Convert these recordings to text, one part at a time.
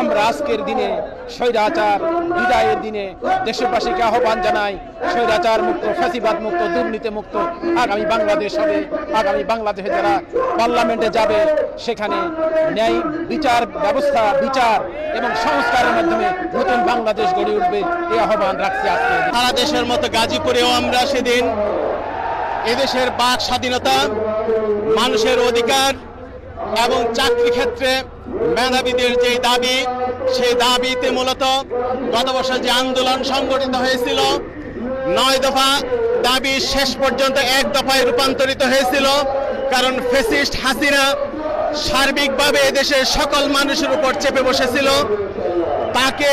আমরা আজকের দিনে স্বৈরাচার, বিদায়ের দিনে দেশবাসীকে আহ্বান জানাই, স্বৈরাচার মুক্ত, ফ্যাসিবাদ মুক্ত, দুর্নীতি মুক্ত। আগামী বাংলাদেশ হবে, আগামী বাংলাদেশে যারা পার্লামেন্টে যাবে, সেখানে ন্যায় বিচার ব্যবস্থা, বিচার এবং সংস্কারের মাধ্যমে নতুন বাংলাদেশ গড়ে উঠবে, এই আহ্বান রাখছি আজকে। সারা দেশের মতো গাজীপুরেও আমরা সেদিন এদেশের বাক স্বাধীনতা, মানুষের অধিকার এবং চাকরি ক্ষেত্রে মেধাবীদের যে দাবি, সেই দাবিতে মূলত গত বছর যে আন্দোলন সংগঠিত হয়েছিল, নয় দফা দাবি শেষ পর্যন্ত এক দফায় রূপান্তরিত হয়েছিল। কারণ ফেসিস্ট হাসিনা সার্বিকভাবে এদেশের সকল মানুষের উপর চেপে বসেছিল। তাকে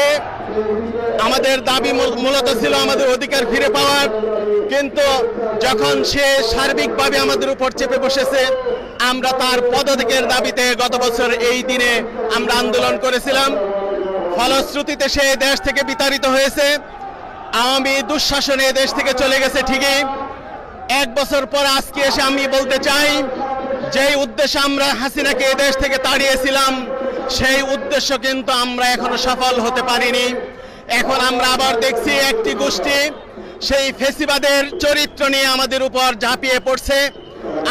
আমাদের দাবি মূলত ছিল আমাদের অধিকার ফিরে পাওয়ার। কিন্তু যখন সে সার্বিকভাবে আমাদের উপর চেপে বসেছে আমরা তার পদত্যাগের দাবিতে গত বছর এই দিনে আমরা আন্দোলন করেছিলাম। ফলশ্রুতিতে সে দেশ থেকে বিতাড়িত হয়েছে। আওয়ামী দুঃশাসনে দেশ থেকে চলে গেছে ঠিকই। এক বছর পর আজকে এসে আমি বলতে চাই, যেই উদ্দেশ্যে আমরা হাসিনাকে দেশ থেকে তাড়িয়েছিলাম, সেই উদ্দেশ্য কিন্তু আমরা এখনও সফল হতে পারিনি। এখন আমরা আবার দেখছি একটি গোষ্ঠী, সেই ফেসিবাদের চরিত্র নিয়ে আমাদের উপর ঝাঁপিয়ে পড়ছে।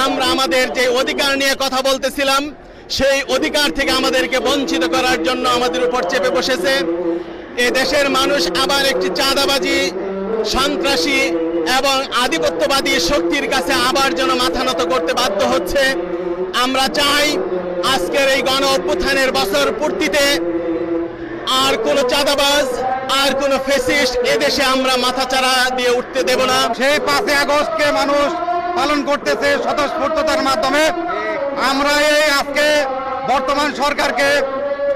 আমরা আমাদের যে অধিকার নিয়ে কথা বলতেছিলাম, সেই অধিকার থেকে আমাদেরকে বঞ্চিত করার জন্য আমাদের উপর চেপে বসেছে। এ দেশের মানুষ আবার একটি চাঁদাবাজি, সন্ত্রাসী এবং আধিপত্যবাদী শক্তির কাছে আবার যেন মাথা নত করতে বাধ্য হচ্ছে। আমরা চাই আজকের এই গণ অভ্যুত্থানের বছর পূর্তিতে আর কোন চাঁদাবাজ, আর কোন ফেসিস্ট এদেশে আমরা মাথাচাড়া দিয়ে উঠতে দেব না। সেই পাঁচই আগস্টকে মানুষ পালন করতেছে স্বতঃস্ফূর্ততার মাধ্যমে। আমরা এই আজকে বর্তমান সরকারকে,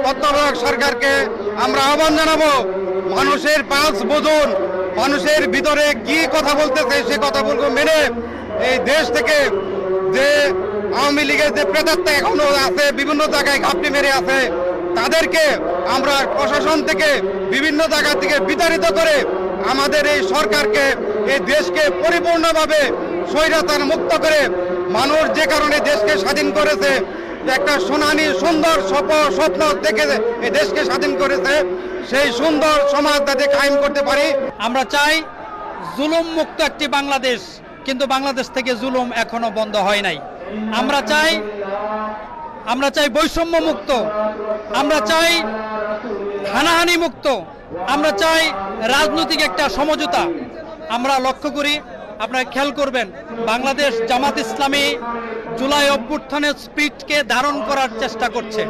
তত্ত্বাবধায়ক সরকারকে আমরা আহ্বান জানাব, মানুষের পালস বুঝুন মানুষের ভিতরে কি কথা বলতেছে সে কথাগুলো মেনে এই দেশ থেকে যে আওয়ামী লীগের যে প্রেতাত্মা এখনও আছে, বিভিন্ন জায়গায় ঘাপটি মেরে আছে, তাদেরকে আমরা প্রশাসন থেকে বিভিন্ন জায়গা থেকে বিতাড়িত করে আমাদের এই সরকারকে, এই দেশকে পরিপূর্ণভাবে স্বৈরাচার মুক্ত করে মানুষ যে কারণে দেশকে স্বাধীন করেছে, একটা সোনানি সুন্দর স্বপ- স্বপ্ন দেখে এই দেশকে স্বাধীন করেছে, সেই সুন্দর সমাজ যাতে কায়েম করতে পারি। আমরা চাই জুলুম মুক্ত একটি বাংলাদেশ, কিন্তু বাংলাদেশ থেকে জুলুম এখনও বন্ধ হয় নাই। আমরা চাই আমরা চাই বৈষম্য মুক্ত, আমরা চাই হানাহানি মুক্ত, আমরা চাই রাজনৈতিক একটা সমঝোতা। আমরা লক্ষ্য করি আপনারা খেয়াল করবেন বাংলাদেশ জামাত ইসলামী জুলাই অভ্যুত্থানের স্পিডকে ধারণ করার চেষ্টা করছে।